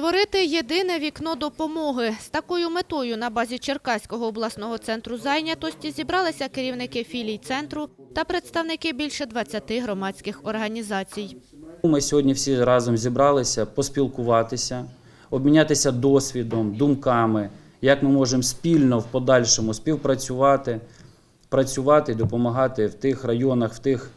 Створити єдине вікно допомоги. З такою метою на базі Черкаського обласного центру зайнятості зібралися керівники філій центру та представники більше 20 громадських організацій. Ми сьогодні всі разом зібралися поспілкуватися, обмінятися досвідом, думками, як ми можемо спільно в подальшому співпрацювати, працювати допомагати в тих районах, в тих,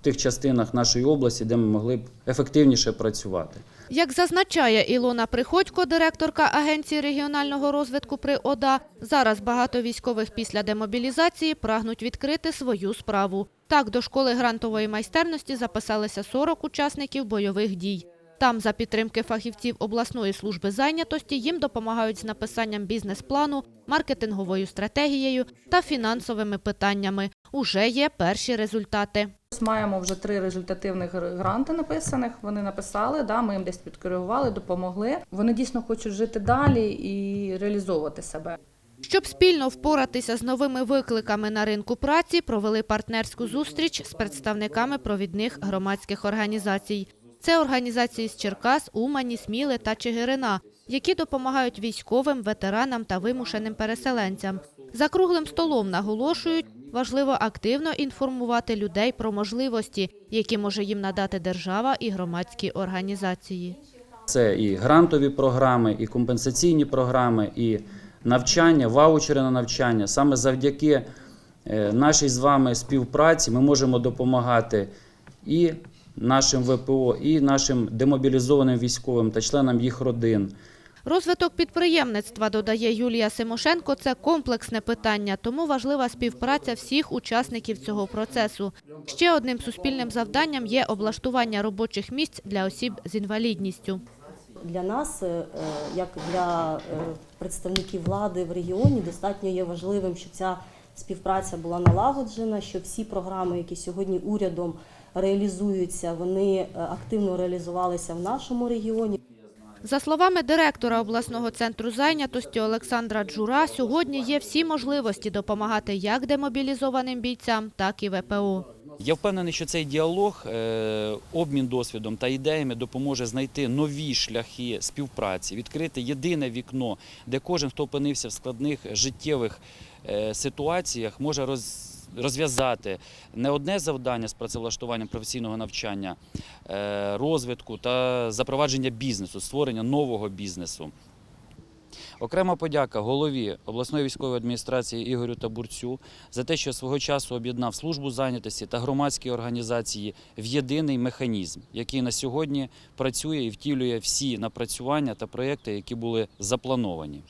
тих частинах нашої області, де ми могли б ефективніше працювати. Як зазначає Ілона Приходько, директорка Агенції регіонального розвитку при ОДА, зараз багато військових після демобілізації прагнуть відкрити свою справу. Так, до школи грантової майстерності записалися 40 учасників бойових дій. Там, за підтримки фахівців обласної служби зайнятості, їм допомагають з написанням бізнес-плану, маркетинговою стратегією та фінансовими питаннями. Уже є перші результати. Маємо вже три результативних гранти написаних. Вони написали, да, ми їм десь підкоригували, допомогли. Вони дійсно хочуть жити далі і реалізовувати себе. Щоб спільно впоратися з новими викликами на ринку праці, провели партнерську зустріч з представниками провідних громадських організацій. Це організації з Черкас, Умані, Сміли та Чигирина, які допомагають військовим, ветеранам та вимушеним переселенцям. За круглим столом наголошують, важливо активно інформувати людей про можливості, які може їм надати держава і громадські організації. Це і грантові програми, і компенсаційні програми, і навчання, ваучери на навчання. Саме завдяки е, нашій з вами співпраці ми можемо допомагати і нашим ВПО, і нашим демобілізованим військовим та членам їх родин. Розвиток підприємництва, додає Юлія Симошенко, це комплексне питання, тому важлива співпраця всіх учасників цього процесу. Ще одним суспільним завданням є облаштування робочих місць для осіб з інвалідністю. Для нас, е, е, як для е, представників влади в регіоні, достатньо є важливим, щоб ця співпраця була налагоджена, що всі програми, які сьогодні урядом реалізуються, вони активно реалізувалися в нашому регіоні. За словами директора обласного центру зайнятості Олександра Джура, сьогодні є всі можливості допомагати як демобілізованим бійцям, так і ВПО. Я впевнений, що цей діалог, е, обмін досвідом та ідеями допоможе знайти нові шляхи співпраці, відкрити єдине вікно, де кожен, хто опинився в складних життєвих е, ситуаціях, може роз. Розв'язати не одне завдання з працевлаштуванням професійного навчання, е, розвитку та запровадження бізнесу, створення нового бізнесу. Окрема подяка голові обласної військової адміністрації Ігорю Табурцю за те, що свого часу об'єднав службу зайнятості та громадські організації в єдиний механізм, який на сьогодні працює і втілює всі напрацювання та проекти, які були заплановані.